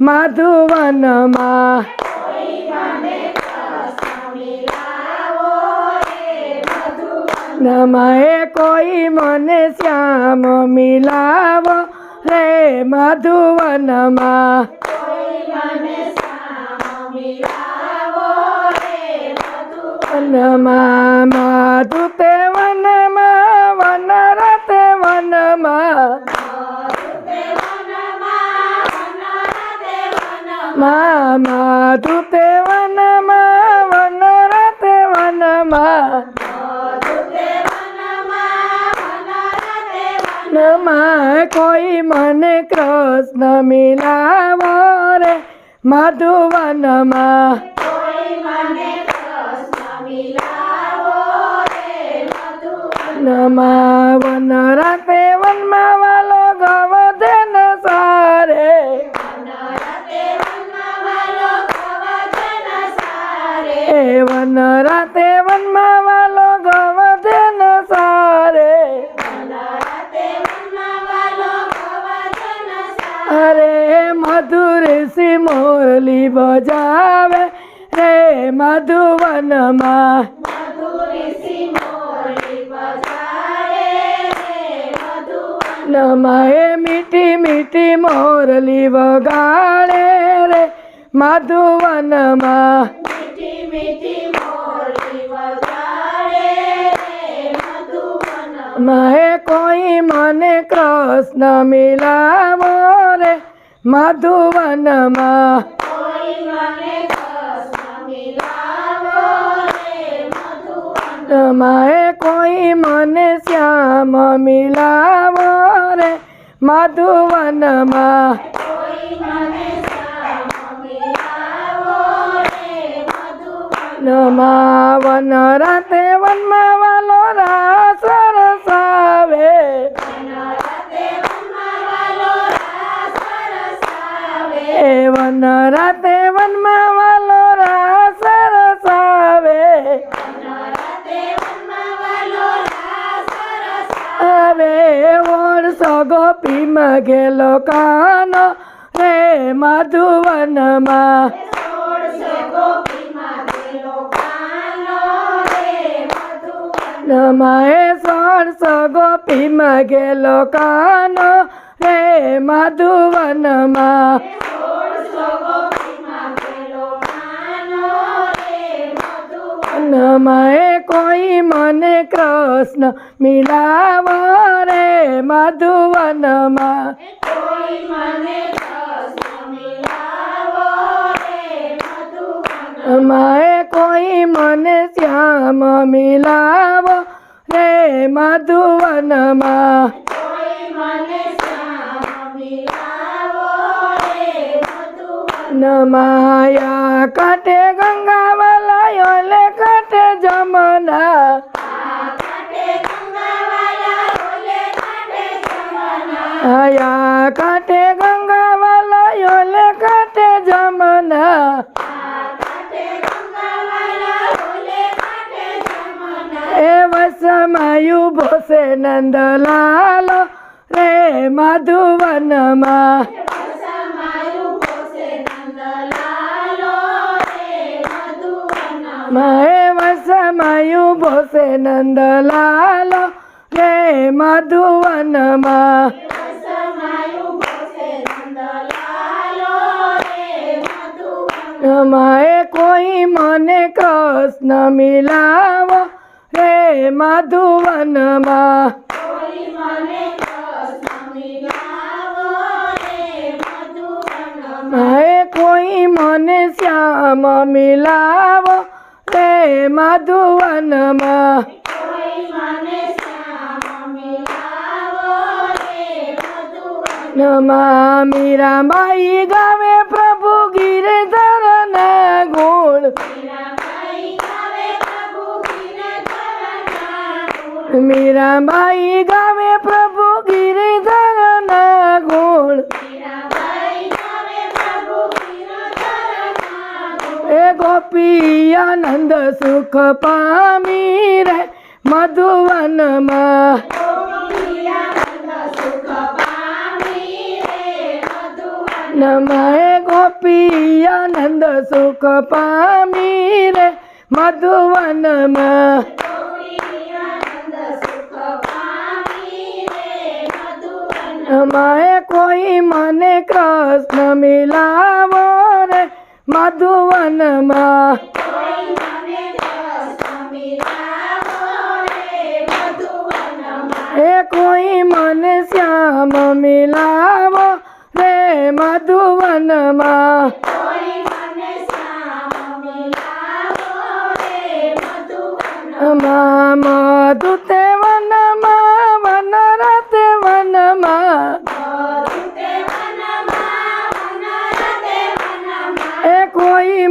મધુવનમાં. નમાએ કોઈ મને શ્યામ મિલાવો રે મધુવનમાં. નમા માધુ તે વનમાં મા માધુ તે વનમાં વન રતે વનમાં વનમાં કોઈ મને કૃષ્ણ મિલાવો રે મધુવનમાં વનમાં વન રાતે વનમાં વન રાતે વનમાં વાલો ગવધન સારે. અરે મધુર સી મોરલી બજાવે રે મધુવનમાં. નમાએ મીઠી મીઠી મોરલી વગાડે રે મધુવનમાં. માએ કોઈ મને કૃષ્ણ મિલાવો રે મધુવનમાં. માએ કોઈ મને શ્યામ મિલાવો રે મધુવનમાં. નમા વન રાતે વનમાં વાલો રાસ રસાવે એ વન, રાતે વનમાં વાલો રાસ રસાવે હવે સગો ગોપીમાં ગેલો કાનો, રે મધુવનમાં. નમાએ સોળસો ગોપીમાં ગેલો કાનો રે મધુવનમાં. નમાએ કોઈ મને કૃષ્ણ મિલાવ રે મધુવનમાં. માએ કોઈ મને શ્યામ મિલાવો રે મધુવનમાં. નમાયા કાંઠે ગંગા વલાયો લે કાંઠે જમના. આયા કાંઠે ગંગા વલાયો લે કાંઠે જમના. समय बसे नन्दलाल रे मधुवनमा माए वर्षमायु नन्द नन्दलाल रे मधुवनमा माए कोही मने कृष्ण मिलाव। મધુવનમાં. માએ કોઈ મને શ્યામ મિલાવો રે મધુવનમાં. નમા મીરાબાઈ ગાવે પ્રભુ ગિરધર ના ગુણ મીરાબાઈ ગાવે પ્રભુ ગિરધર ના ગુણ એ ગોપી આનંદ સુખ પામી રે મધુવનમાં. નમાએ ગો ગોપી આનંદ સુખ પામી રે મધુવનમાં. માએ કોઈ મને કૃષ્ણ મિલાવો રે મધુવનમાં. એ કોઈ મને શ્યામ મિલાવો રે મધુવનમાં. મા મધુ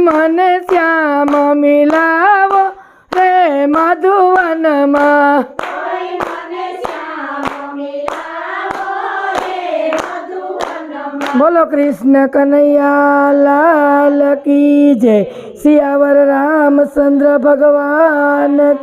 મને શ્યામ મિલાવો રે મધુવનમાં. બોલો કૃષ્ણ કનૈયા લાલ કી જય. સિયાવર રામચંદ્ર ભગવાન